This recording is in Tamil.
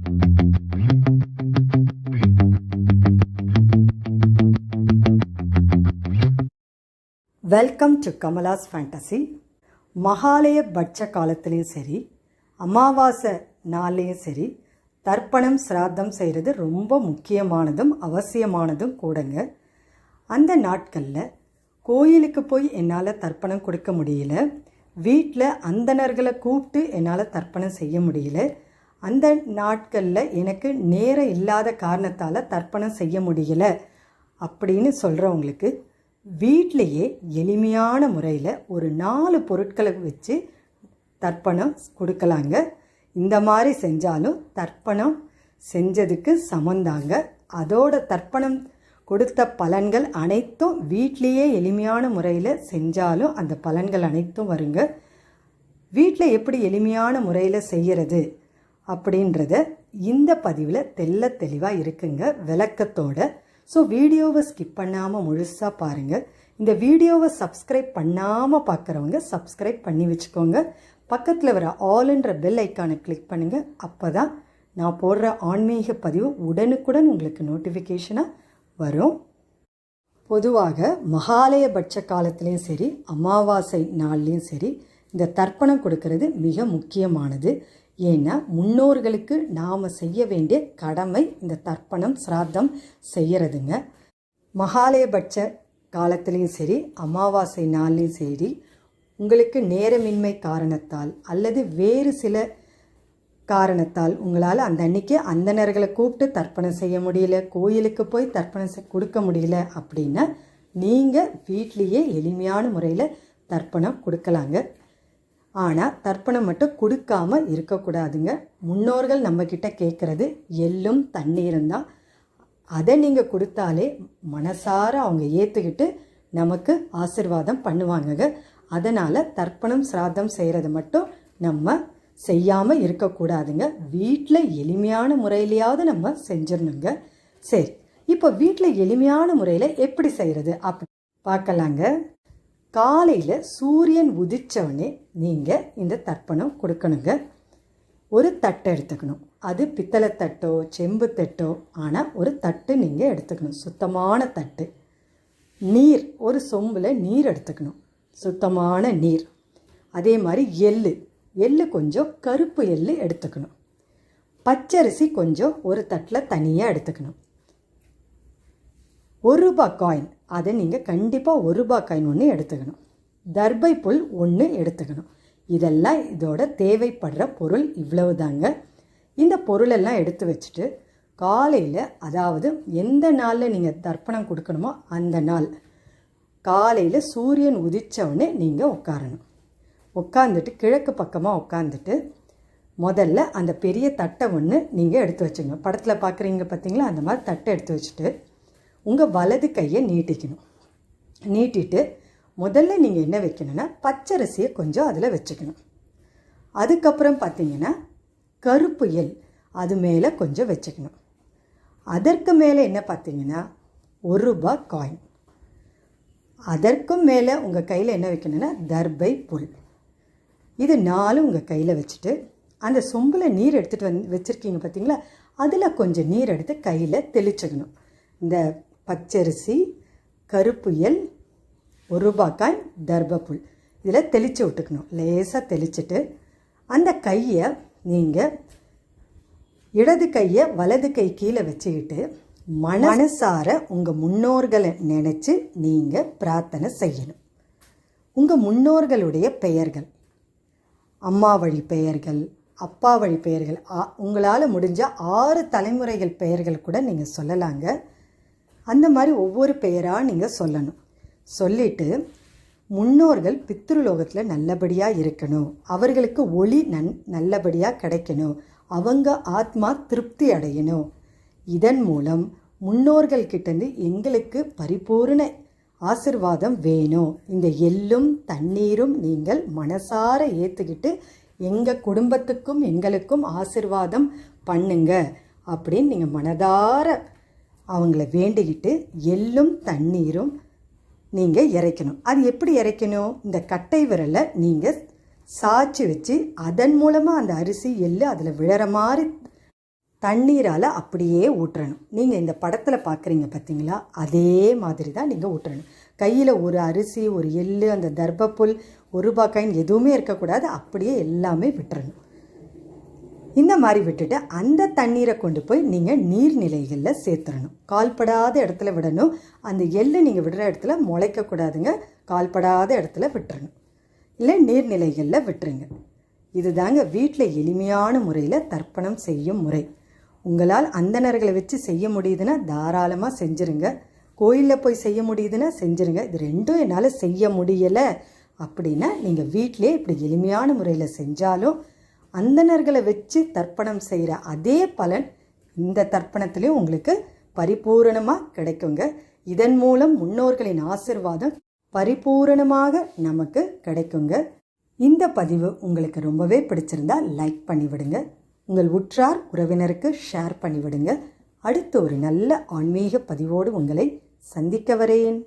Welcome to Kamala's fantasy Mahalaya பட்ச காலத்துலேயும் சரி அமாவாசை நாள்லேயும் சரி தர்ப்பணம் சிராத்தம் செய்கிறது ரொம்ப முக்கியமானதும் அவசியமானதும் கூடங்க. அந்த நாட்களில் கோயிலுக்கு போய் என்னால் தர்ப்பணம் கொடுக்க முடியல. வீட்டில் அந்தணர்களை கூப்பிட்டு என்னால் தர்ப்பணம் செய்ய முடியல. அந்த நாட்களில் எனக்கு நேரம் இல்லாத காரணத்தால் தர்ப்பணம் செய்ய முடியல அப்படின்னு சொல்கிறவங்களுக்கு வீட்டிலையே எளிமையான முறையில் ஒரு நாலு பொருட்களை வச்சு தர்ப்பணம் கொடுக்கலாங்க. இந்த மாதிரி செஞ்சாலும் தர்ப்பணம் செஞ்சதுக்கு சமந்தாங்க. அதோட தர்ப்பணம் கொடுத்த பலன்கள் அனைத்தும் வீட்டிலையே எளிமையான முறையில் செஞ்சாலும் அந்த பலன்கள் அனைத்தும் வருங்க. வீட்டில் எப்படி எளிமையான முறையில் செய்கிறது அப்படின்றத இந்த பதிவில் தெல்ல தெளிவாக இருக்குங்க விளக்கத்தோட. ஸோ வீடியோவை ஸ்கிப் பண்ணாமல் முழுசாக பாருங்கள் இந்த வீடியோவை சப்ஸ்கிரைப் பண்ணாமல் பார்க்குறவங்க சப்ஸ்கிரைப் பண்ணி வச்சுக்கோங்க. பக்கத்தில் வர ஆல்ன்ற பெல் ஐக்கானை கிளிக் பண்ணுங்கள் அப்போ தான் நான் போடுற ஆன்மீக பதிவு உடனுக்குடன் உங்களுக்கு நோட்டிஃபிகேஷனாக வரும். பொதுவாக மகாலயபட்ச காலத்துலேயும் சரி அமாவாசை நாள்லேயும் சரி இந்த தர்ப்பணம் கொடுக்கறது மிக முக்கியமானது. ஏன்னா முன்னோர்களுக்கு நாம் செய்ய வேண்டிய கடமை இந்த தர்ப்பணம் சிராத்தம் செய்கிறதுங்க மகாலயபட்ச காலத்துலேயும் சரி அமாவாசை நாள்லேயும் சரி உங்களுக்கு நேரமின்மை காரணத்தால் அல்லது வேறு சில காரணத்தால் உங்களால் அந்த அன்னைக்கு அந்தனர்களை கூப்பிட்டு தர்ப்பணம் செய்ய முடியல கோயிலுக்கு போய் தர்ப்பணம் செ- கொடுக்க முடியல அப்படின்னா நீங்கள் வீட்லேயே எளிமையான முறையில் தர்ப்பணம் கொடுக்கலாங்க. ஆனால் தர்ப்பணம் மட்டும் கொடுக்காம இருக்கக்கூடாதுங்க. முன்னோர்கள் நம்மக்கிட்ட கேட்குறது எள்ளும் தண்ணீரும் தான். அதை நீங்கள் கொடுத்தாலே மனசார அவங்க ஏற்றுக்கிட்டு நமக்கு ஆசிர்வாதம் பண்ணுவாங்கங்க. அதனால் தர்ப்பணம் சிராதம் செய்கிறது மட்டும் நம்ம செய்யாமல் இருக்கக்கூடாதுங்க. வீட்டில் எளிமையான முறையிலையாவது நம்ம செஞ்சிடணுங்க சரி இப்போ வீட்டில் எளிமையான முறையில் எப்படி செய்கிறது அப்படி பார்க்கலாங்க. காலையில் சூரியன் உதிச்சவனே நீங்கள் இந்த தர்ப்பணம் கொடுக்கணுங்க. ஒரு தட்டை எடுத்துக்கணும். அது பித்தளை தட்டோ செம்பு தட்டோ ஆனால் ஒரு தட்டு நீங்கள் எடுத்துக்கணும். சுத்தமான தட்டு. நீர் ஒரு சொம்பில் நீர் எடுத்துக்கணும். சுத்தமான நீர். அதே மாதிரி எள்ளு. எள்ளு கொஞ்சம் கருப்பு எள்ளு எடுத்துக்கணும். பச்சரிசி கொஞ்சம் ஒரு தட்டில் தனியாக எடுத்துக்கணும். ஒரு ரூபா காயின் அதை நீங்கள் கண்டிப்பாக ஒரு ரூபா காயின் ஒன்று எடுத்துக்கணும். தர்பை புல் ஒன்று எடுத்துக்கணும். இதெல்லாம் இதோட தேவைப்படுற பொருள் இவ்வளவு தாங்க இந்த பொருளெல்லாம் எடுத்து வச்சுட்டு காலையில் அதாவது எந்த நாளில் நீங்கள் தர்ப்பணம் கொடுக்கணுமோ அந்த நாள் காலையில் சூரியன் உதித்தவொடனே நீங்கள் உட்காரணும். உட்காந்துட்டு கிழக்கு பக்கமாக உட்காந்துட்டு முதல்ல அந்த பெரிய தட்டை ஒன்று நீங்கள் எடுத்து வச்சுங்க படத்தில் பார்க்குறீங்க பார்த்தீங்களா அந்த மாதிரி தட்டை எடுத்து வச்சுட்டு உங்கள் வலது கையை நீட்டிக்கணும். நீட்டிட்டு முதல்ல நீங்கள் என்ன வைக்கணும்னா பச்சரிசியை கொஞ்சம் அதில் வச்சுக்கணும். அதுக்கப்புறம் பார்த்தீங்கன்னா கருப்பு எல் அது மேலே கொஞ்சம் வச்சுக்கணும். அதற்கு மேலே என்ன பார்த்தீங்கன்னா ஒரு ரூபாய் காயின் அதற்கும் மேலே உங்கள் கையில் என்ன வைக்கணும்னா தர்பை புல். இது நாலும் உங்கள் கையில் வச்சுட்டு அந்த சொம்பில் நீர் எடுத்துகிட்டு வந்து வச்சுருக்கீங்க பார்த்தீங்களா அதில் கொஞ்சம் நீர் எடுத்து கையில் தெளிச்சுக்கணும். இந்த பச்சரிசி கருப்புயல் ஒரு ரூபாய்க்காய் தர்பப்புல் இதில் தெளித்து விட்டுக்கணும். லேசாக தெளிச்சுட்டு அந்த கையை நீங்கள் இடது கையை வலது கை கீழே வச்சுக்கிட்டு மனசார உங்கள் முன்னோர்களை நினச்சி நீங்கள் பிரார்த்தனை செய்யணும். உங்கள் முன்னோர்களுடைய பெயர்கள் அம்மா வழி பெயர்கள் அப்பா வழி பெயர்கள் ஆ- உங்களால் முடிஞ்ச ஆறு தலைமுறைகள் பெயர்கள் கூட நீங்கள் சொல்லலாங்க. அந்த மாதிரி ஒவ்வொரு பெயராக நீங்கள் சொல்லணும். சொல்லிட்டு முன்னோர்கள் பித்ருலோகத்தில் நல்லபடியாக இருக்கணும். அவர்களுக்கு ஒளி நன் நல்லபடியாக கிடைக்கணும். அவங்க ஆத்மா திருப்தி அடையணும். இதன் மூலம் முன்னோர்கள் கிட்டேருந்து எங்களுக்கு பரிபூர்ண ஆசிர்வாதம் வேணும். இந்த எள்ளும் தண்ணீரும் நீங்கள் மனசார ஏற்றுக்கிட்டு எங்கள் குடும்பத்துக்கும் எங்களுக்கும் ஆசிர்வாதம் பண்ணுங்க. அப்படின்னு நீங்கள் மனதார அவங்கள வேண்டிக்கிட்டு எள்ளும் தண்ணீரும் நீங்கள் இறைக்கணும். அது எப்படி இறைக்கணும்? இந்த கட்டை விரலை நீங்கள் சாய்ச்சி வச்சு அதன் மூலமாக அந்த அரிசி எள்ளு அதில் விழற மாதிரி தண்ணீரால் அப்படியே ஊற்றணும். நீங்கள் இந்த படத்தில் பார்க்குறீங்க பார்த்தீங்களா அதே மாதிரி தான் நீங்கள் ஊற்றணும். கையில் ஒரு அரிசி ஒரு எள்ளு அந்த தர்பப்புல் ஒரு பாக்காயின் எதுவுமே இருக்கக்கூடாது. அப்படியே எல்லாமே விட்டுறணும். இந்த மாதிரி விட்டுட்டு அந்த தண்ணீரை கொண்டு போய் நீங்கள் நீர்நிலைகளில் சேர்த்துடணும். கால்படாத இடத்துல விடணும். அந்த எள்ளு நீங்கள் விடுற இடத்துல முளைக்கக்கூடாதுங்க கால்படாத இடத்துல விட்டுறணும். இல்லை நீர்நிலைகளில் விட்டுருங்க. இதுதாங்க வீட்டில் எளிமையான முறையில் தர்ப்பணம் செய்யும் முறை. உங்களால் அந்தணர்களை வச்சு செய்ய முடியுதுன்னா தாராளமாக செஞ்சுருங்க. கோயிலில் போய் செய்ய முடியுதுன்னா செஞ்சுருங்க. இது ரெண்டும் என்னால் செய்ய முடியலை. அப்படின்னா நீங்கள் வீட்டிலே இப்படி எளிமையான முறையில் செஞ்சாலும் அந்தணர்களை வச்சு தர்ப்பணம் செய்கிற அதே பலன் இந்த தர்ப்பணத்துலேயும் உங்களுக்கு பரிபூரணமாக கிடைக்குங்க. இதன் மூலம் முன்னோர்களின் ஆசிர்வாதம் பரிபூரணமாக நமக்கு கிடைக்குங்க. இந்த பதிவு உங்களுக்கு ரொம்பவே பிடிச்சிருந்தா லைக் பண்ணிவிடுங்க. உங்கள் உற்றார் உறவினருக்கு ஷேர் பண்ணிவிடுங்க. அடுத்து ஒரு நல்ல ஆன்மீக பதிவோடு உங்களை சந்திக்க வரேன்.